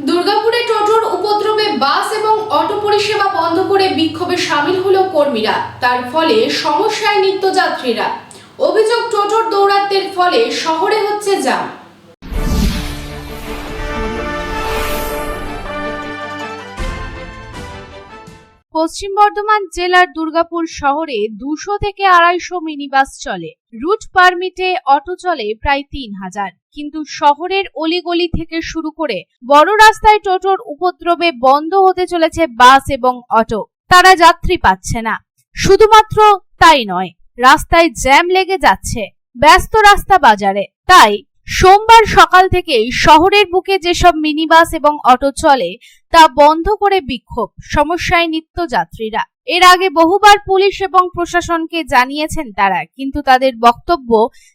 দুর্গাপুরে টোটোর উপদ্রবে বাস এবং অটো পরিষেবা বন্ধ করে বিক্ষোভে সামিল হলো কর্মীরা। তার ফলে সমস্যায় নিত্যযাত্রীরা অভিযোগ টোটোর দৌরাত্মের ফলে শহরে হচ্ছে জ্যাম। পশ্চিম বর্ধমান জেলার দুর্গাপুর শহরে দুশো থেকে আড়াইশো মিনি বাস চলে। রুট পারমিটে অটো চলে প্রায় তিন হাজার। কিন্তু শহরের অলিগলি থেকে শুরু করে বড় রাস্তায় টোটোর উপদ্রবে বন্ধ হতে চলেছে বাস এবং অটো। তারা যাত্রী পাচ্ছে না। শুধুমাত্র তাই নয়, রাস্তায় জ্যাম লেগে যাচ্ছে। ব্যস্ত রাস্তা বাজারে। তাই সোমবার সকাল থেকেই শহরের বুকে যেসব মিনিবাস এবং অটো চলে, তা বন্ধ করে বিক্ষোভ, সমস্যায় নিত্য যাত্রীরা এর আগে বহুবার পুলিশ এবং প্রশাসনকে জানিয়েছেন তারা, কিন্তু তাদের বক্তব্য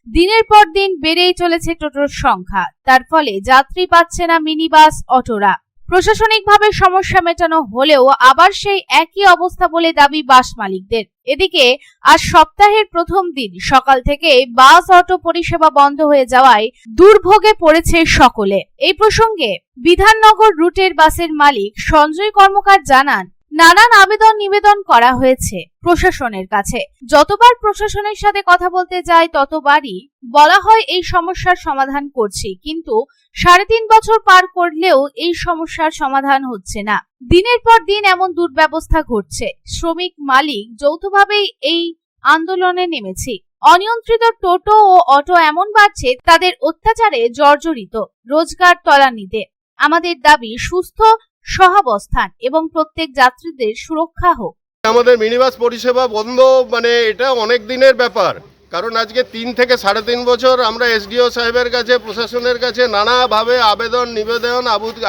দিনের পর দিন বেড়েই চলেছে টোটোর সংখ্যা। তার ফলে যাত্রী পাচ্ছে না মিনিবাস, অটোরা। প্রশাসনিকভাবে সমস্যা মেটানো হলেও আবার সেই একই অবস্থা বলে দাবি বাস মালিকদের। এদিকে আজ সপ্তাহের প্রথম দিন সকাল থেকে বাস, অটো পরিষেবা বন্ধ হয়ে যাওয়ায় দুর্ভোগে পড়েছে সকলে। এই প্রসঙ্গে বিধাননগর রুটের বাসের মালিক সঞ্জয় কর্মকার জানান নানান আবেদন নিবেদন করা হয়েছে প্রশাসনের কাছে। যতবার প্রশাসনের সাথে কথা বলতে যায় ততবারই বলা হয় এই সমস্যার সমাধান করছি। কিন্তু সাড়ে তিন বছর পার করলেও এই সমস্যার সমাধান হচ্ছে না। দিনের পর দিন এমন দুর্ব্যবস্থা ঘটছে। শ্রমিক মালিক যৌথভাবেই এই আন্দোলনে নেমেছি। অনিয়ন্ত্রিত টোটো ও অটো এমন বাড়ছে, তাদের অত্যাচারে জর্জরিত। রোজগার তলানিতে। আমাদের দাবি, সুস্থ সহাবস্থান এবং প্রত্যেক যাত্রীদের সুরক্ষা হোক। আমাদের মিনিবাস পরিষেবা বন্ধ মানে এটা অনেক দিনের ব্যাপার। কারণ আজকে তিন থেকে সাড়ে তিন বছর আমরা এসডিও সাহেবের কাছে, প্রশাসনের কাছে নানাভাবে আবেদন, নিবেদন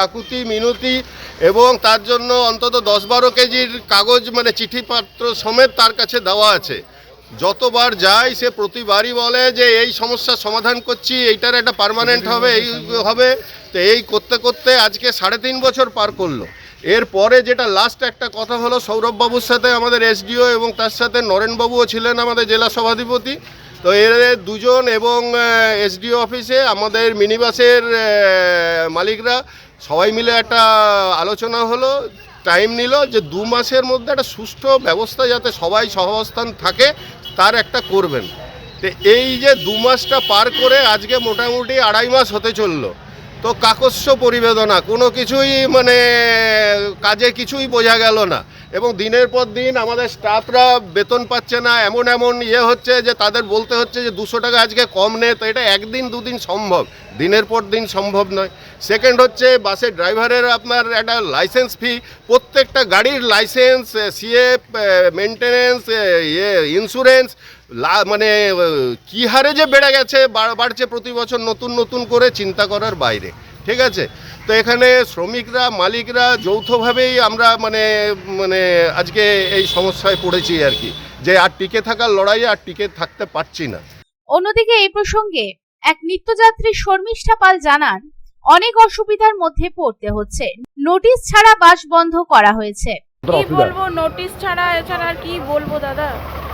আকুতি, মিনতি এবং তার জন্য অন্তত দশ বারো কেজির কাগজ মানে চিঠিপত্র সমেত তার কাছে দেওয়া আছে। যতবার যাই সে প্রতিবারই বলে যে, এই সমস্যার সমাধান করছি, এইটার একটা পার্মানেন্ট হবে, এই হবে। তো এই করতে করতে আজকে সাড়ে তিন বছর পার করল। এরপরে যেটা লাস্ট একটা কথা হলো, সৌরভবাবুর সাথে আমাদের এসডিও এবং তার সাথে নরেনবাবুও ছিলেন আমাদের জেলা সভাধিপতি। তো এর দুজন এবং এসডিও অফিসে আমাদের মিনিবাসের মালিকরা সবাই মিলে একটা আলোচনা হলো টাইম নিল যে দু মাসের মধ্যে একটা সুষ্ঠু ব্যবস্থা যাতে সবাই সহাবস্থান থাকে, তার একটা করবেন। তো এই যে দু মাসটা পার করে আজকে মোটামুটি আড়াই মাস হতে চলল। তো কাকস্য পরিবেদনা কোনো কিছুই মানে কাজে কিছুই বোঝা গেল না। এবং দিনের পর দিন আমাদের স্টাফরা বেতন পাচ্ছে না, এমন এমন ইয়ে হচ্ছে যে তাদের বলতে হচ্ছে যে দুশো টাকা আজকে কম নে, তো এটা একদিন দুদিন সম্ভব, দিনের পর দিন সম্ভব নয়। সেকেন্ড হচ্ছে বাসের ড্রাইভারের আপনার একটা লাইসেন্স ফি প্রত্যেকটা গাড়ির লাইসেন্স সিএফ মেনটেনেন্স ইয়ে ইন্স্যুরেন্স মানে কী হারে যে বেড়ে গেছে বাড়ছে প্রতি বছর নতুন নতুন করে চিন্তা করার বাইরে। ঠিক আছে? তো এখানে শ্রমিকরা মালিকরা যৌথভাবেই আমরা মানে মানে আজকে এই সমস্যায় পড়েছি আর কি। যে আর টিকে থাকার লড়াইয়ে আর টিকে থাকতে পারছি না। অন্যদিকে এই প্রসঙ্গে এক নিত্যযাত্রী শর্মিষ্ঠা পাল জানান অনেক অসুবিধার মধ্যে পড়তে হচ্ছে। নোটিশ ছাড়া বাস বন্ধ করা হয়েছে। কি বলব নোটিশ ছাড়া এছাড়া আর কি বলব দাদা?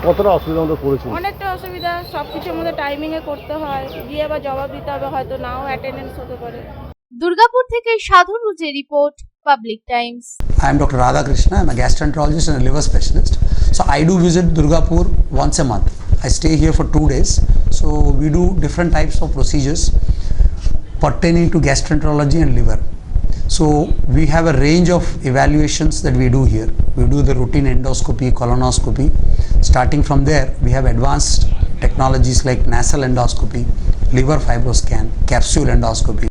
কতটা মধ্যে পড়েছি অনেকটা অসুবিধা সব কিছুর মধ্যে টাইমিং এ করতে হয়। গিয়ে আবার জবাব দিতে হবে হয়তো নাও অ্যাটেন্ডেন্স হতে পারে। দুর্গাপুর থেকে সাধু রুজে report Public Times I am Dr. Radha Krishna. I'm a gastroenterologist and a liver specialist. So I do visit Durgapur once a month. I stay here for two days. So we do different types of procedures pertaining to gastroenterology and liver. So we have a range of evaluations that we do here. We do the routine endoscopy, colonoscopy. Starting from there, we have advanced technologies like nasal endoscopy, liver fibroscan, capsule endoscopy.